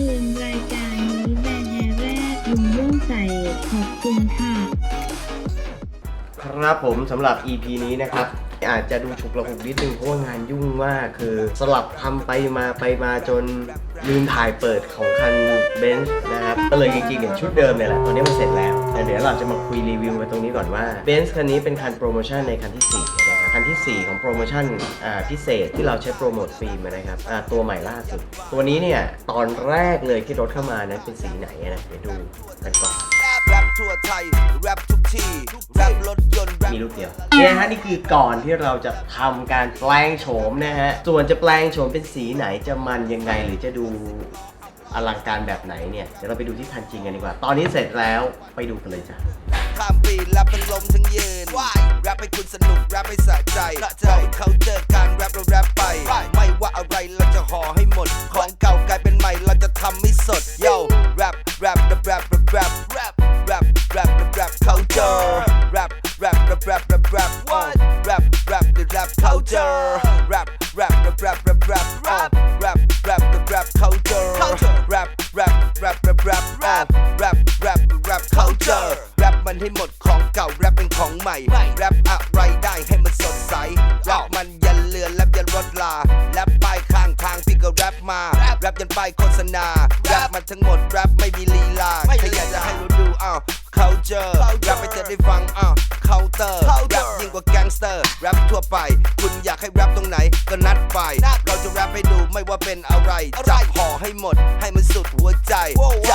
ตือนรายการนี้แบนแฮแรกลุงย่งใส่ขอบคุณค่ะ ครับผมสำหรับ EP นี้นะครับ อาจจะดูฉุกระหุกนิดนึงเพราะว่างานยุ่งมากคือสลับทำไปมาไปมาจนลืมถ่ายเปิดของคันเบนซ์นะครับก็เลยจริงๆเนี่ยชุดเดิมเนี่ยแหละตอนนี้มันเสร็จแล้วแต่เดี๋ยวเราจะมาคุยรีวิวกันตรงนี้ก่อนว่าเบนซ์คันนี้เป็นคันโปรโมชั่นในคันที่ 4 นะครับคันทีสี่4 ของโปรโมชั่นพิเศษที่เราใช้โปรโมทฟิล์มนะครับตัวใหม่ล่าสุด ตัวนี้เนี่ยตอนแรกเลยที่รถเข้ามานั้นเป็นสีไหนนะเดี๋ยวดูกันก่อนแรปทั่วไทยแรปทุกที่ นต์แรปมีลูกเดียวเนี่ยฮะนี่คือก่อนที่เราจะทำการแปลงโฉมนะฮะส่วนจะแปลงโฉมเป็นสีไหนจะมันยังไงหรือจะดูอลังการแบบไหนเนี่ยเดี๋ยวเราไปดูที่ทันจริงกันดีกว่า ตอนนี้เสร็จแล้วไปดูกันเลยจ้ะข้ามปีแล้วเป็นลมทั้งยืนแรปให้คุณสนุกแรปให้สะใจเราเขาเจอการแรปเรา แรปแรปแรปแรปแรปแรปแรป culture แรปมันให้หมดของเก่าแรปเป็นของใหม่แรปอะไรได้ให้มันสดใสแรปมันยันเรือแรปยันรถลาแรปป้ายข้างทางพี่ก็แรปมาแรปยันป้ายโฆษณาแรปมันทั้งหมดแรปไม่มีลีลาแค่อยากจะให้รู้ดูอ้าว culture แรปให้เธอได้ฟังอ้าว counter แรปยิ่งกว่าแก๊งสเตอร์แรปทั่วไป คุณอยากให้แรปตรงไหนก็นัดไปเราจะแรปให้ดูไม่ว่าเป็นอะไรจับห่อให้หมดให้มันสุดหัวใจ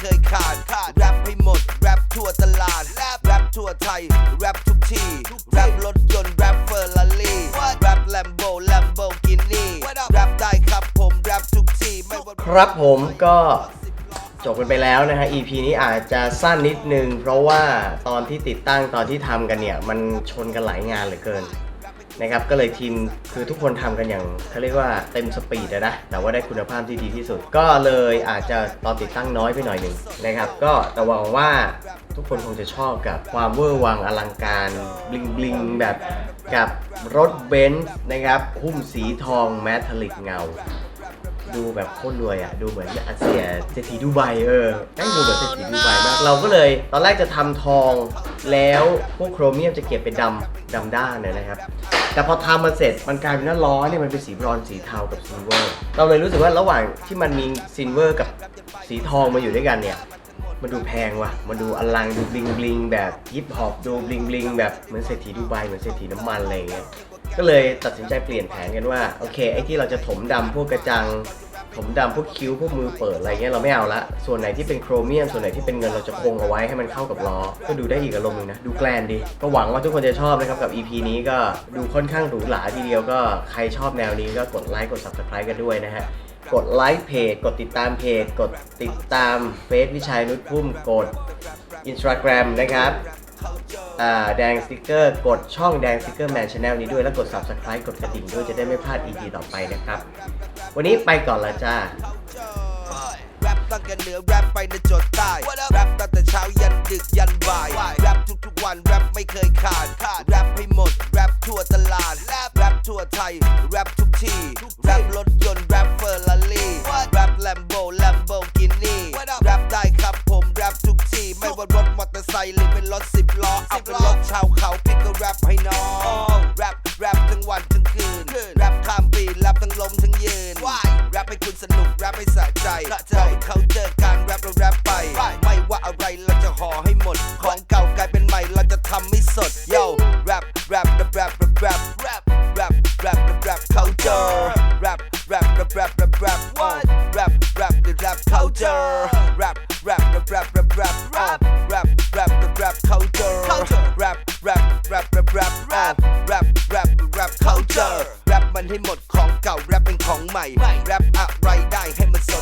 เคยขาด rap ให้หมด rap ทั่วตลาด rap ทั่วไทย rap ทุกที่ rap รถยนต์ rap เฟอร์รารี่ rap Lambo Lamborghini rap ได้ครับผม rap ทุกที่ไม่ว่าครับผมก็จบกันไปแล้วนะฮะ EP นี้อาจจะสั้นนิดนึง เพราะว่าตอนที่ติดตั้งตอนที่ทำกันเนี่ย มันชนกันหลายงานเหลือเกิน นะครับก็เลยทีมคือทุกคนทำกันอย่างเขาเรียกว่าเต็มสปีดนะแต่ว่าได้คุณภาพที่ดีที่สุด ก็เลยอาจจะตอนติดตั้งน้อยไปหน่อยหนึ่งนะครับก็แต่หวังว่าทุกคนคงจะชอบกับความเวอร์วังอลังการบลิงบลิงแบบกับรถเบนซ์นะครับหุ้มสีทองแมทลิกเงา ดูแบบโคตรรวยอะ ดูเหมือนอาเซียเศรษฐีดูไบเออแม่งดูเหมือนเศรษฐีดูไบมาก เราก็เลยตอนแรกจะทำทอง แล้วพวกโครเมียมจะเก็บเป็นดำดำด้านเนี่ยนะครับ แต่พอทำมาเสร็จมันกลายเป็นว่าล้อเนี่ยมันเป็นสีบรอนซ์สีเทากับซิลเวอร์เราเลยรู้สึกว่าระหว่างที่มันมีซิลเวอร์กับสีทองมาอยู่ด้วยกันเนี่ยมันดูแพงว่ะ มันดูอลังดูบลิงบลิงแบบฮิปฮอปดูบลิงบลิงแบบเหมือนเศรษฐีดูไบเหมือนเศรษฐีน้ำมันอะไรเงี้ย ก็เลยตัดสินใจเปลี่ยนแผนกันว่า โอเค ไอ้ที่เราจะถมดำพวกกระจัง ถมดำพวกคิ้วพวกมือเปิดอะไรเงี้ยเราไม่เอาละ ส่วนไหนที่เป็นโครเมียม ส่วนไหนที่เป็นเงินเราจะคงเอาไว้ให้มันเข้ากับล้อ ก็ดูได้อีกอารมณ์หนึงนะ ดูแกลนดี ก็หวังว่าทุกคนจะชอบนะครับกับ EP นี้ก็ดูค่อนข้างหรูหราทีเดียวก็ใครชอบแนวนี้ก็กดไลค์กด subscribe กันด้วยนะฮะกดไลค์เพจ กดติดตามเพจ กดติดตามเฟซวิชัยนุชพุ่มกด Instagram นะครับอ่าแดงสติกเกอร์ กดช่องแดงสติกเกอร์แมนชาแนลนี้ด้วย แล้วกด subscribe กดกระดิ่งด้วยจะได้ไม่พลาด EP ต่อไปนะครับ วันนี้ไปก่อนละจ้าแรปตั้งแต่เหนือแรปไปในจดใต้แรปตั้งแต่เช้ายันดึกยันบ่ายแรปทุกๆวันแรปไม่เคยขาดแรป ห่อให้หมด ของเก่ากลายเป็นใหม่เราจะทำให้สด Yo rap rap rap rap rap rap rap rap rap rap culture rap rap rap rap rap rap rap rap rap rap culture rap rap rap rap rap rap rap rap rap rap culture rap rap rap rap rap rap rap rap rap culture แรปมันให้หมดของเก่าแรปเป็นของใหม่ใหม่แรปอะไรได้ให้มันส